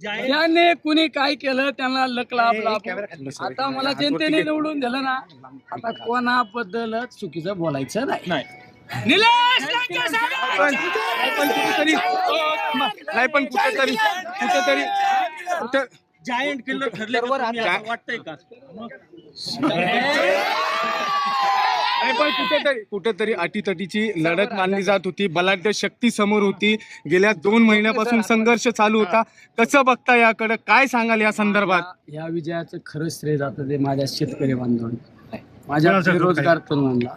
त्याने कुणी काय केलं त्यांना लकला आपला आता मला जनतेने निवडून दिलं ना आता कोणाबद्दल चुकीचं बोलायचं नाही. निलेश लंके पण पण कुठेतरी नाही पण कुठेतरी कुठेतरी कुठे जायंट किल्लर ठरले का तुम्ही? असं वाटतंय का? नाही पण कुठेतरी कुठेतरी अटीतटीची लढत मानली जात होती. बलाढ्य शक्ती समोर होती. गेल्या दोन महिन्यापासून संघर्ष चालू होता. कसं बघता याकडे? काय सांगाल या संदर्भात? या विजयाचं खरं श्रेय जातं ते माझ्या शेतकरी बांधवांना. माझ्या बेरोजगार तरुणांना.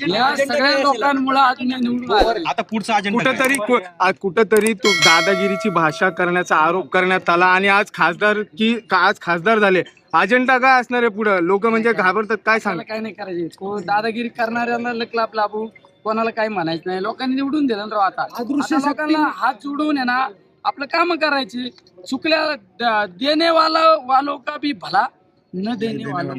या सगळ्या लोकांमुळे आज मी निवडून आलो. आता पुढचा अजेंडा कुठेतरी कु- आज कुठेतरी तो दादागिरीची भाषा करण्याचा आरोप करण्यात आला आणि आज खासदार की का- आज खासदार झाले. अजेंडा काय असणार आहे पुढे? लोक म्हणजे घाबरतात काय सांग? काय नाही करायचे? को दादागिरी करणाऱ्यांना लकलाप लाभू कोणाला काही म्हणायचं नाही. लोकांनी निवडून दिलं ना राव आता. आता लोकांना हात जोडून आहे ना आपलं काम करायचे. चुकल्या द- देणे वाला वालो का भी भला न देणे वाला